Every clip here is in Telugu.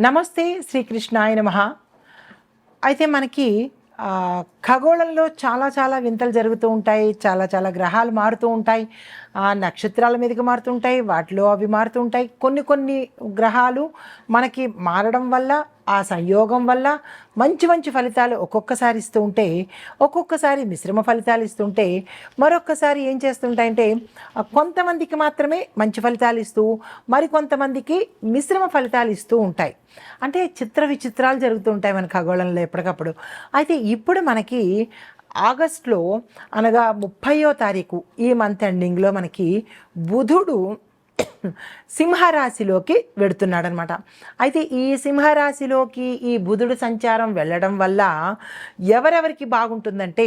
నమస్తే శ్రీకృష్ణాయ నమ. అయితే మనకి ఖగోళంలో చాలా చాలా వింతలు జరుగుతూ ఉంటాయి చాలా చాలా గ్రహాలు మారుతూ ఉంటాయి ఆ, నక్షత్రాల మీదకి మారుతుంటాయి వాటిలో అవి మారుతూ ఉంటాయి. కొన్ని కొన్ని గ్రహాలు మనకి మారడం వల్ల ఆ సంయోగం వల్ల మంచి మంచి ఫలితాలు ఒక్కొక్కసారి ఇస్తూ ఉంటే ఒక్కొక్కసారి మిశ్రమ ఫలితాలు ఇస్తుంటే మరొక్కసారి ఏం చేస్తుంటాయంటే కొంతమందికి మాత్రమే మంచి ఫలితాలు ఇస్తూ మరికొంతమందికి మిశ్రమ ఫలితాలు ఇస్తూ ఉంటాయి. అంటే చిత్ర విచిత్రాలు జరుగుతూ ఉంటాయి మన ఖగోళంలో ఎప్పటికప్పుడు. అయితే ఇప్పుడు మనకి ఆగస్ట్లో అనగా ముప్పయో తారీఖు ఈ మంత్ ఎండింగ్లో మనకి బుధుడు సింహరాశిలోకి వెడుతున్నాడనమాట. అయితే ఈ సింహరాశిలోకి ఈ బుధుడు సంచారం వెళ్ళడం వల్ల ఎవరెవరికి బాగుంటుందంటే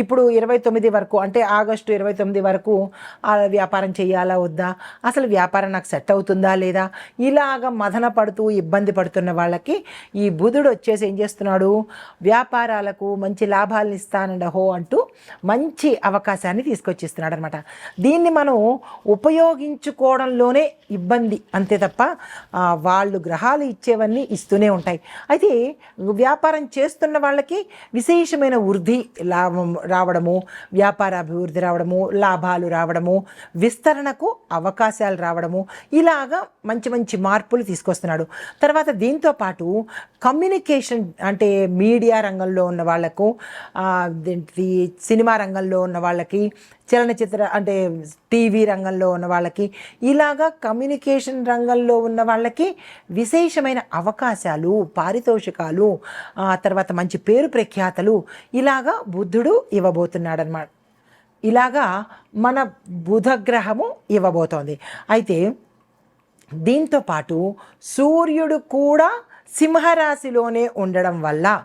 ఇప్పుడు ఇరవై తొమ్మిది వరకు అంటే ఆగస్టు ఇరవై తొమ్మిది వరకు వ్యాపారం చేయాలా వద్దా? అసలు వ్యాపారం నాకు సెట్ అవుతుందా లేదా? ఇలాగ మదన పడుతూ ఇబ్బంది పడుతున్న వాళ్ళకి ఈ బుధుడు వచ్చేసి ఏం చేస్తున్నాడు? వ్యాపారాలకు మంచి లాభాలను ఇస్తానండ హో అంటూ మంచి అవకాశాన్ని తీసుకొచ్చిస్తున్నాడు అనమాట దీన్ని మనం ఉపయోగించుకోవడంలోనే ఇబ్బంది అంతే తప్ప వాళ్ళు గ్రహాలు ఇచ్చేవన్నీ ఇస్తూనే ఉంటాయి. అయితే వ్యాపారం చేస్తున్న వాళ్ళకి విశేషమైన వృద్ధి లాభం రావడము వ్యాపార అభివృద్ధి రావడము లాభాలు రావడము విస్తరణకు అవకాశాలు రావడము ఇలాగా మంచి మంచి మార్పులు తీసుకొస్తున్నాడు. తర్వాత దీంతో పాటు కమ్యూనికేషన్ అంటే మీడియా రంగంలో ఉన్న వాళ్ళకు సినిమా రంగంలో ఉన్న వాళ్ళకి చలనచిత్ర అంటే టీవీ రంగంలో ఉన్న వాళ్ళకి ఇలాగా కమ్యూనికేషన్ రంగంలో ఉన్న వాళ్ళకి విశేషమైన అవకాశాలు పారితోషికాలు ఆ తర్వాత మంచి పేరు ప్రఖ్యాతలు ఇలాగా బుద్ధుడు ఇవ్వబోతున్నాడనమాట ఇలాగా మన బుధగ్రహము ఇవ్వబోతోంది. అయితే దీంతో పాటు సూర్యుడు కూడా సింహరాశిలోనే ఉండడం వల్ల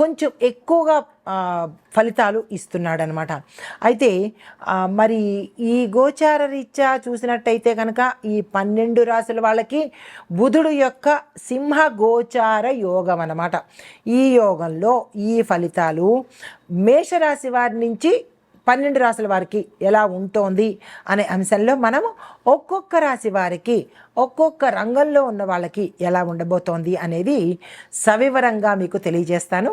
కొంచెం ఎక్కువగా ఫలితాలు ఇస్తున్నాడనమాట అయితే మరి ఈ గోచార రీత్యా చూసినట్టయితే కనుక ఈ పన్నెండు రాశుల వాళ్ళకి బుధుడు యొక్క సింహ గోచార యోగం అనమాట ఈ యోగంలో ఈ ఫలితాలు మేషరాశి వారి నుంచి పన్నెండు రాసుల వారికి ఎలా ఉంటోంది అనే అంశంలో మనము ఒక్కొక్క రాశి వారికి ఒక్కొక్క రంగంలో ఉన్న వాళ్ళకి ఎలా ఉండబోతోంది అనేది సవివరంగా మీకు తెలియజేస్తాను.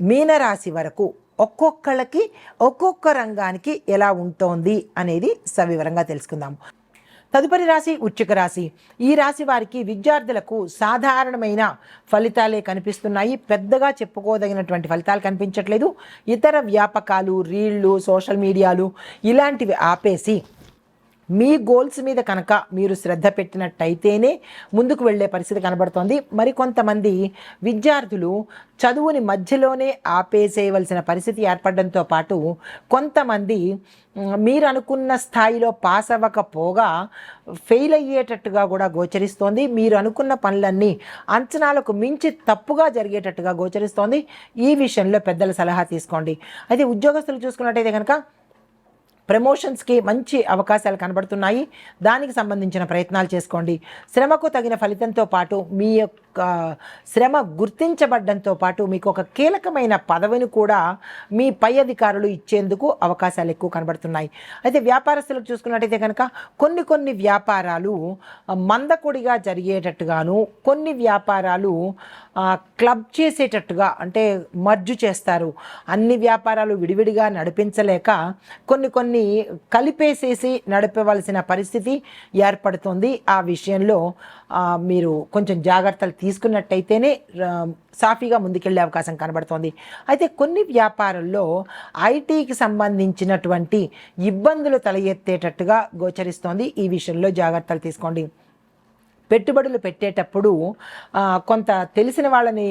మీనరాశి వరకు ఒక్కొక్కళ్ళకి ఒక్కొక్క రంగానికి ఎలా ఉంటోంది అనేది సవివరంగా తెలుసుకుందాం. తదుపరి రాశి ఉచ్చిక రాశి. ఈ రాశి వారికి విద్యార్థులకు సాధారణమైన ఫలితాలే కనిపిస్తున్నాయి. పెద్దగా చెప్పుకోదగినటువంటి ఫలితాలు కనిపించట్లేదు. ఇతర వ్యాపకాలు రీళ్ళు సోషల్ మీడియాలు ఇలాంటివి ఆపేసి మీ గోల్స్ మీద కనుక మీరు శ్రద్ధ పెట్టినట్టయితేనే ముందుకు వెళ్ళే పరిస్థితి కనబడుతోంది. మరికొంతమంది విద్యార్థులు చదువుని మధ్యలోనే ఆపేసేయవలసిన పరిస్థితి ఏర్పడడంతో పాటు కొంతమంది మీరు అనుకున్న స్థాయిలో పాస్ అవ్వకపోగా ఫెయిల్ అయ్యేటట్టుగా కూడా గోచరిస్తోంది. మీరు అనుకున్న పనులన్నీ అంచనాలకు మించి తప్పుగా జరిగేటట్టుగా గోచరిస్తోంది. ఈ విషయంలో పెద్దల సలహా తీసుకోండి. అయితే ఉద్యోగస్తులు చూసుకున్నట్టయితే కనుక ప్రమోషన్స్కి మంచి అవకాశాలు కనబడుతున్నాయి. దానికి సంబంధించిన ప్రయత్నాలు చేసుకోండి. శ్రమకు తగిన ఫలితంతో పాటు మీ యొక్క శ్రమ గుర్తించబడ్డంతో పాటు మీకు ఒక కీలకమైన పదవిని కూడా మీ పై అధికారులు ఇచ్చేందుకు అవకాశాలు ఎక్కువ కనబడుతున్నాయి. అయితే వ్యాపారస్తులకు చూసుకున్నట్టయితే కనుక కొన్ని కొన్ని వ్యాపారాలు మందకొడిగా జరిగేటట్టుగాను కొన్ని వ్యాపారాలు క్లబ్ చేసేటట్టుగా అంటే మర్జు చేస్తారు. అన్ని వ్యాపారాలు విడివిడిగా నడిపించలేక కొన్ని కొన్ని కలిపేసేసి నడిపవలసిన పరిస్థితి ఏర్పడుతుంది. ఆ విషయంలో మీరు కొంచెం జాగ్రత్తలు తీసుకున్నట్టయితేనే సాఫీగా ముందుకెళ్ళే అవకాశం కనబడుతోంది. అయితే కొన్ని వ్యాపారాల్లో ఐటీకి సంబంధించినటువంటి ఇబ్బందులు తల ఎత్తేటట్టుగా గోచరిస్తోంది. ఈ విషయంలో జాగ్రత్తలు తీసుకోండి. పెట్టుబడులు పెట్టేటప్పుడు కొంత తెలిసిన వాళ్ళని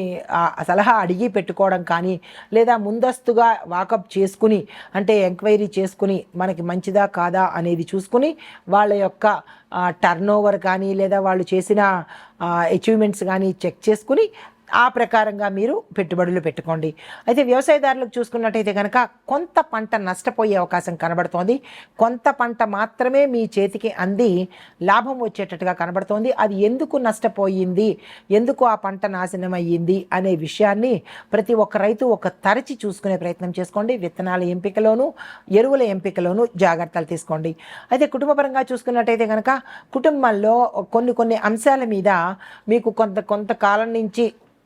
సలహా అడిగి పెట్టుకోవడం కానీ లేదా ముందస్తుగా వాకప్ చేసుకుని అంటే ఎంక్వైరీ చేసుకుని మనకి మంచిదా కాదా అనేది చూసుకుని వాళ్ళ యొక్క టర్న్ ఓవర్ కానీ లేదా వాళ్ళు చేసిన అచీవ్మెంట్స్ కానీ చెక్ చేసుకుని ఆ ప్రకారంగా మీరు పెట్టుబడులు పెట్టుకోండి. అయితే వ్యవసాయదారులకు చూసుకున్నట్టయితే కనుక కొంత పంట నష్టపోయే అవకాశం కనబడుతోంది. కొంత పంట మాత్రమే మీ చేతికి అంది లాభం వచ్చేటట్టుగా కనబడుతోంది. అది ఎందుకు నష్టపోయింది? ఎందుకు ఆ పంట నాశనం అయ్యింది అనే విషయాన్ని ప్రతి ఒక్క రైతు ఒక తరచి చూసుకునే ప్రయత్నం చేసుకోండి. విత్తనాల ఎంపికలోను ఎరువుల ఎంపికలోను జాగ్రత్తలు తీసుకోండి. అయితే కుటుంబపరంగా చూసుకున్నట్టయితే కనుక కుటుంబంలో కొన్ని కొన్ని అంశాల మీద మీకు కొంత కొంతకాలం నుంచి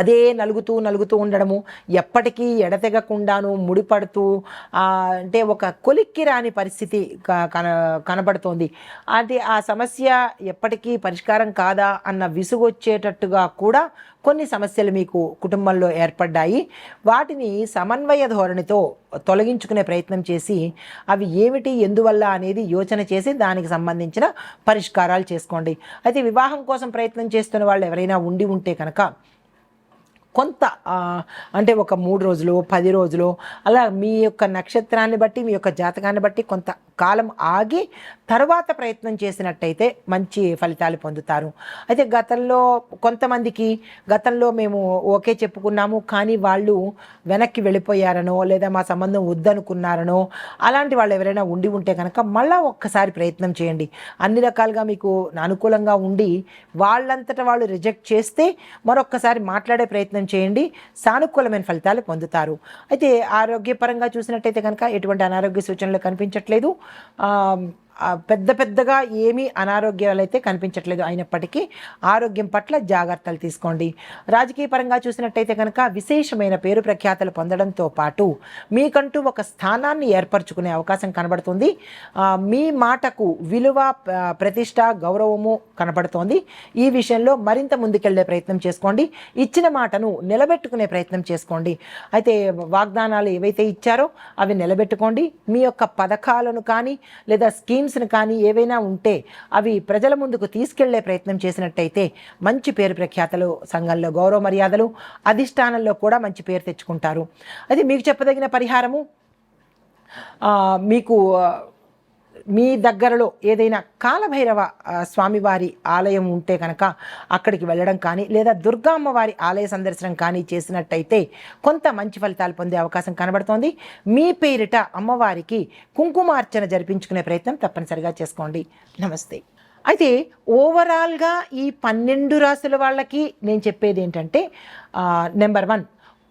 అదే నలుగుతూ నలుగుతూ ఉండడము. ఎప్పటికీ ఎడతెగకుండాను ముడిపడుతూ అంటే ఒక కొలిక్కి రాని పరిస్థితి కన కనబడుతోంది. అంటే ఆ సమస్య ఎప్పటికీ పరిష్కారం కాదా అన్న విసుగొచ్చేటట్టుగా కూడా కొన్ని సమస్యలు మీకు కుటుంబంలో ఏర్పడ్డాయి. వాటిని సమన్వయ ధోరణితో తొలగించుకునే ప్రయత్నం చేసి అవి ఏమిటి ఎందువల్ల అనేది యోచన చేసి దానికి సంబంధించిన పరిష్కారాలు చేసుకోండి. అయితే వివాహం కోసం ప్రయత్నం చేస్తున్న వాళ్ళు ఎవరైనా ఉండి ఉంటే కనుక కొంత అంటే ఒక మూడు రోజులు పది రోజులు అలా మీ యొక్క నక్షత్రాన్ని బట్టి మీ యొక్క జాతకాన్ని బట్టి కొంత కాలం ఆగి తర్వాత ప్రయత్నం చేసినట్టయితే మంచి ఫలితాలు పొందుతారు. అయితే గతంలో కొంతమందికి గతంలో మేము ఓకే చెప్పుకున్నాము కానీ వాళ్ళు వెనక్కి వెళ్ళిపోయారనో లేదా మా సంబంధం వద్దనుకున్నారనో అలాంటి వాళ్ళు ఎవరైనా ఉండి ఉంటే కనుక మళ్ళీ ఒక్కసారి ప్రయత్నం చేయండి. అన్ని రకాలుగా మీకు అనుకూలంగా ఉండి వాళ్ళంతటా వాళ్ళు రిజెక్ట్ చేస్తే మరొక్కసారి మాట్లాడే ప్రయత్నం చేయండి. సానుకూలమైన ఫలితాలు పొందుతారు. అయితే ఆరోగ్యపరంగా చూసినట్టయితే కనుక ఎటువంటి అనారోగ్య సూచనలు కనిపించట్లేదు. పెద్ద పెద్దగా ఏమీ అనారోగ్యాలు అయితే కనిపించట్లేదు అయినప్పటికీ ఆరోగ్యం పట్ల జాగ్రత్తలు తీసుకోండి. రాజకీయ పరంగా చూసినట్టయితే కనుక విశేషమైన పేరు ప్రఖ్యాతలు పొందడంతో పాటు మీకంటూ ఒక స్థానాన్ని ఏర్పరచుకునే అవకాశం కనబడుతుంది. మీ మాటకు విలువ ప్రతిష్ట గౌరవము కనబడుతోంది. ఈ విషయంలో మరింత ముందుకెళ్ళే ప్రయత్నం చేసుకోండి. ఇచ్చిన మాటను నిలబెట్టుకునే ప్రయత్నం చేసుకోండి. అయితే వాగ్దానాలు ఏవైతే ఇచ్చారో అవి నిలబెట్టుకోండి. మీ యొక్క పథకాలను కానీ లేదా ఐటమ్స్ని కానీ ఏవైనా ఉంటే అవి ప్రజల ముందుకు తీసుకెళ్ళే ప్రయత్నం చేసినట్టయితే మంచి పేరు ప్రఖ్యాతలు సంఘంలో గౌరవ మర్యాదలు అధిష్టానంలో కూడా మంచి పేరు తెచ్చుకుంటారు. అది మీకు చెప్పదగిన పరిహారము? మీకు మీ దగ్గరలో ఏదైనా కాలభైరవ స్వామివారి ఆలయం ఉంటే కనుక అక్కడికి వెళ్ళడం కానీ లేదా దుర్గా అమ్మవారి ఆలయ సందర్శనం కానీ చేసినట్టయితే కొంత మంచి ఫలితాలు పొందే అవకాశం కనబడుతోంది. మీ పేరిట అమ్మవారికి కుంకుమార్చన జరిపించుకునే ప్రయత్నం తప్పనిసరిగా చేసుకోండి. నమస్తే. అయితే ఓవరాల్గా ఈ పన్నెండు రాసుల వాళ్ళకి నేను చెప్పేది ఏంటంటే నెంబర్ వన్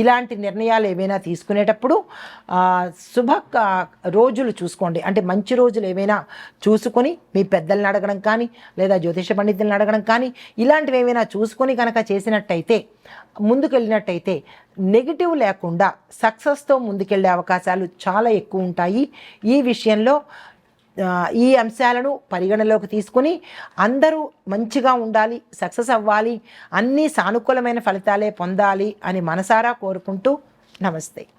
ఇలాంటి నిర్ణయాలు ఏవైనా తీసుకునేటప్పుడు శుభ రోజులు చూసుకోండి. అంటే మంచి రోజులు ఏవైనా చూసుకొని మీ పెద్దల్ని అడగడం కానీ లేదా జ్యోతిష పండితులను అడగడం కానీ ఇలాంటివి ఏమైనా చూసుకొని కనుక చేసినట్టయితే ముందుకెళ్ళినట్టయితే నెగిటివ్ లేకుండా సక్సెస్తో ముందుకెళ్ళే అవకాశాలు చాలా ఎక్కువ ఉంటాయి. ఈ విషయంలో ఈ అంశాలను పరిగణలోకి తీసుకుని అందరూ మంచిగా ఉండాలి సక్సెస్ అవ్వాలి అన్నీ సానుకూలమైన ఫలితాలే పొందాలి అని మనసారా కోరుకుంటూ నమస్తే.